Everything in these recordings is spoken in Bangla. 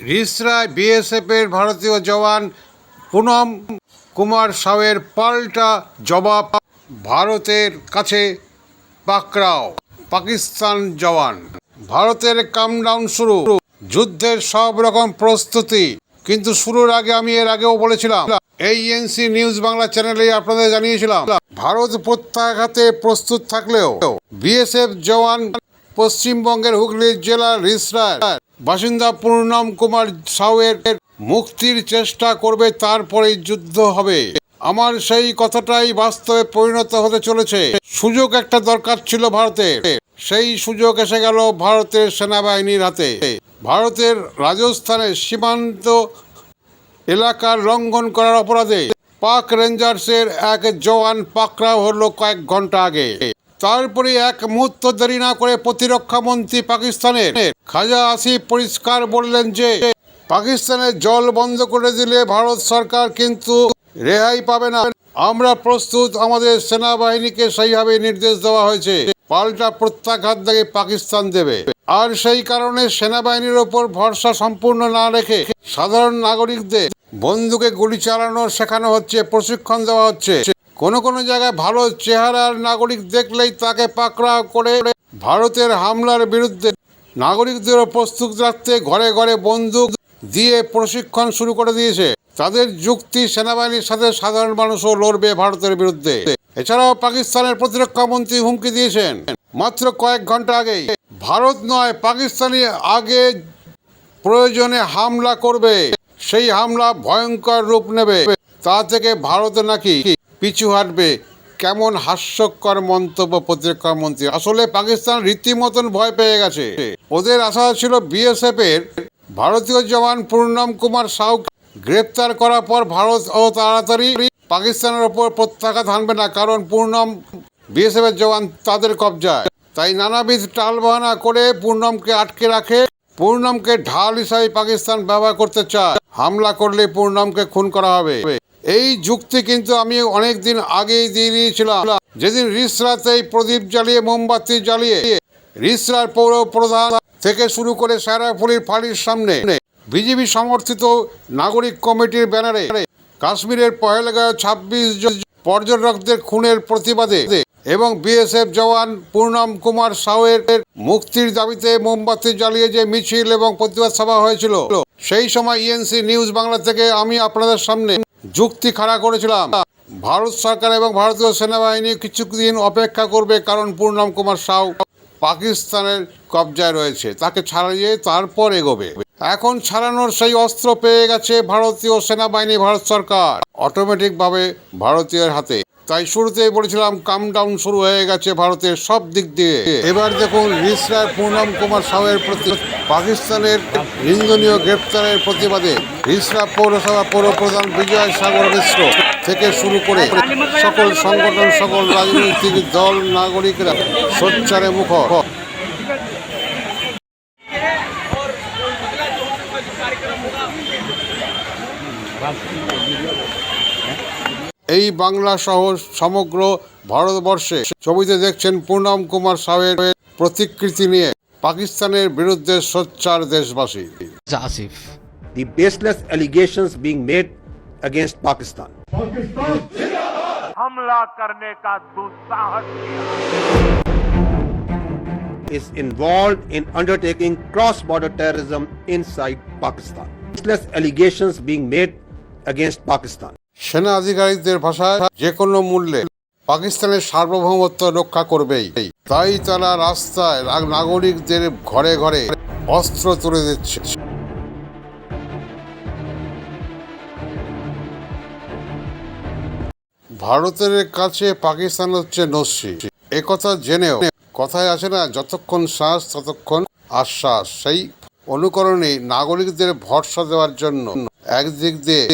রিসরায় বিএসএফের ভারতীয় জওয়ান পুনম কুমার সাউয়ের পাল্টা জবাব ভারতের কাছে পাকড়াও, পাকিস্তান জওয়ান। ভারতের কামডাউন শুরু। যুদ্ধের সব রকম প্রস্তুতি, কিন্তু শুরুর আগে আমি এর আগেও বলেছিলাম। এই এনসি নিউজ বাংলা চ্যানেলে আপনাদের জানিয়েছিলাম, ভারত প্রত্যাঘাতে প্রস্তুত থাকলেও বিএসএফ জওয়ান পশ্চিমবঙ্গের হুগলি জেলার রিসরায় বাসিন্দা পূর্ণম কুমার সাউয়ের মুক্তির চেষ্টা করবে, তারপরেই যুদ্ধ হবে। আমার সেই কথাটাই বাস্তবে পরিণত হতে চলেছে। সুযোগ একটা দরকার ছিল ভারতের। সেই সুযোগ এসে গেল ভারতের সেনাবাহিনীর হাতে। ভারতের রাজস্থানের সীমান্ত এলাকার লঙ্ঘন করার অপরাধে পাক রেঞ্জার্সের এক জওয়ান পাকড়াও হলো কয়েক ঘণ্টা আগে। তারপরে এক মুহূর্ত দেরি না করে প্রতিরক্ষা মন্ত্রী পাকিস্তানের খাজা আসিফ পরিষ্কার বললেন যে, পাকিস্তানের জল বন্ধ করে দিলে ভারত সরকার কিন্তু রেহাই পাবে না। আমরা প্রস্তুত, আমাদের সেনাবাহিনীকে সেইভাবে নির্দেশ দেওয়া হয়েছে। পাল্টা প্রত্যাঘাত দেখে পাকিস্তান দেবে। আর সেই কারণে সেনাবাহিনীর ওপর ভরসা সম্পূর্ণ না রেখে সাধারণ নাগরিকদের বন্দুকে গুলি চালানো শেখানো হচ্ছে, প্রশিক্ষণ দেওয়া হচ্ছে। কোনো কোনো জায়গায় ভালো চেহারার নাগরিক দেখলেই তাকে পাকড়া করে ভারতের হামলার বিরুদ্ধে নাগরিকদেরও প্রস্তুত রাখতে ঘরে ঘরে বন্দুক দিয়ে প্রশিক্ষণ শুরু করে দিয়েছে। তাদের যুক্তি সেনাবাহিনীর সাথে সাধারণ মানুষও লড়বে ভারতের বিরুদ্ধে। এছাড়াও পাকিস্তানের প্রতিরক্ষা মন্ত্রী হুমকি দিয়েছেন। মাত্র কয়েক ঘণ্টা আগেই ভারত নয় পাকিস্তানি আগে প্রয়োজনে হামলা করবে। সেই হামলা ভয়ঙ্কর রূপ নেবে। তা থেকে ভারত নাকি পিছু হাঁটবে। কেমন হাস্যকর মন্তব্য প্রতিরক্ষা মন্ত্রী। আসলে পাকিস্তান রীতিমতন ভয় পেয়ে গেছে। ওদের আশা ছিল বিএসএফ এর ভারতীয় জওয়ান পূর্ণম কুমার সাউ গ্রেপ্তার করার পর ভারত ও তাড়াতাড়ি পাকিস্তানের ওপর প্রত্যাঘাত হানবে না, কারণ পূর্ণম বিএসএফ এর জওয়ান তাদের কবজায়। তাই নানাবিধ টালবাহানা করে পূর্ণমকে আটকে রাখে। পূর্ণমকে ঢাল হিসাবে পাকিস্তান ব্যবহার করতে চায়। হামলা করলে পূর্ণমকে খুন করা হবে। এই যুক্তি কিন্তু আমি অনেক দিন আগেই দিয়ে দিয়েছিলাম। যেদিন রিসরাতেই প্রদীপ জ্বালিয়ে, মোমবাতি জ্বালিয়ে রিসরার পৌর প্রধান থেকে শুরু করে সারাফুলির ফাঁড়ির সামনে বিজেপি সমর্থিত নাগরিক কমিটির ব্যানারে কাশ্মীরের পহেলগাঁও ছাব্বিশ পর্যটকদের খুনের প্রতিবাদে এবং বিএসএফ জওয়ান পূর্ণম কুমার সাউয়ের মুক্তির দাবিতে মোমবাতি জ্বালিয়ে যে মিছিল এবং প্রতিবাদ সভা হয়েছিল, সেই সময় ইএনসি নিউজ বাংলা থেকে আমি আপনাদের সামনে যুক্তি খাড়া করেছিলাম। ভারত সরকার এবং ভারতীয় সেনাবাহিনী কিছুদিন অপেক্ষা করবে কারণ পূর্ণম কুমার সাউ পাকিস্তানের কবজায় রয়েছে। তাকে ছাড়িয়ে তারপর এগোবে। এখন ছাড়ানোর সেই অস্ত্র পেয়ে গেছে ভারতীয় সেনাবাহিনী, ভারত সরকার। অটোমেটিকভাবে ভারতীয়ের হাতে। তাই শুরুতেই বলেছিলাম কাম ডাউন শুরু হয়ে গেছে ভারতের সব দিক দিয়ে। এবার দেখুন রিসরায় পূর্ণম কুমার সাউয়ের প্রতি পাকিস্তানের নিন্দনীয় গ্রেপ্তারের প্রতিবাদে রিসরা পৌরসভা পৌর প্রধান বিজয় সাগর মিশ্র থেকে শুরু করে সকল সংগঠন, সকল রাজনৈতিক দল, নাগরিকরা সোচ্চারে মুখর। এই বাংলা সহ সমগ্র ভারতবর্ষে ছবিতে দেখছেন পূর্ণম কুমার সাহের প্রতিকৃতি নিয়ে পাকিস্তানের বিরুদ্ধে সোচ্চার দেশবাসী Asif. the baseless allegations being made against Pakistan. हमला करने का दुस्साहस किया is involved in undertaking cross-border terrorism inside Pakistan. Baseless allegations being made against Pakistan. সেনা আধিকারিকদের ভাষায় যে কোনো মূল্যে পাকিস্তানের সার্বভৌমত্ব রক্ষা করবেই। তাই তারা রাস্তায় নাগরিকদের ঘরে ঘরে অস্ত্র তুলে দিচ্ছে। ভারতের কাছে পাকিস্তান হচ্ছে নস্যি। একথা জেনেও কথায় আছে না, যতক্ষণ শ্বাস, ততক্ষণ আশ্বাস। সেই অনুকরণে নাগরিকদের ভরসা দেওয়ার জন্য একদিক দিয়ে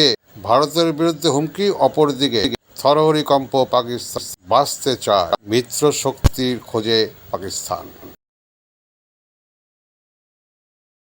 ভারতের বিরুদ্ধে হুমকি অপরদিকে থরহরি কম্প পাকিস্তান বাঁচতে চায় মিত্র শক্তির খোঁজে পাকিস্তান।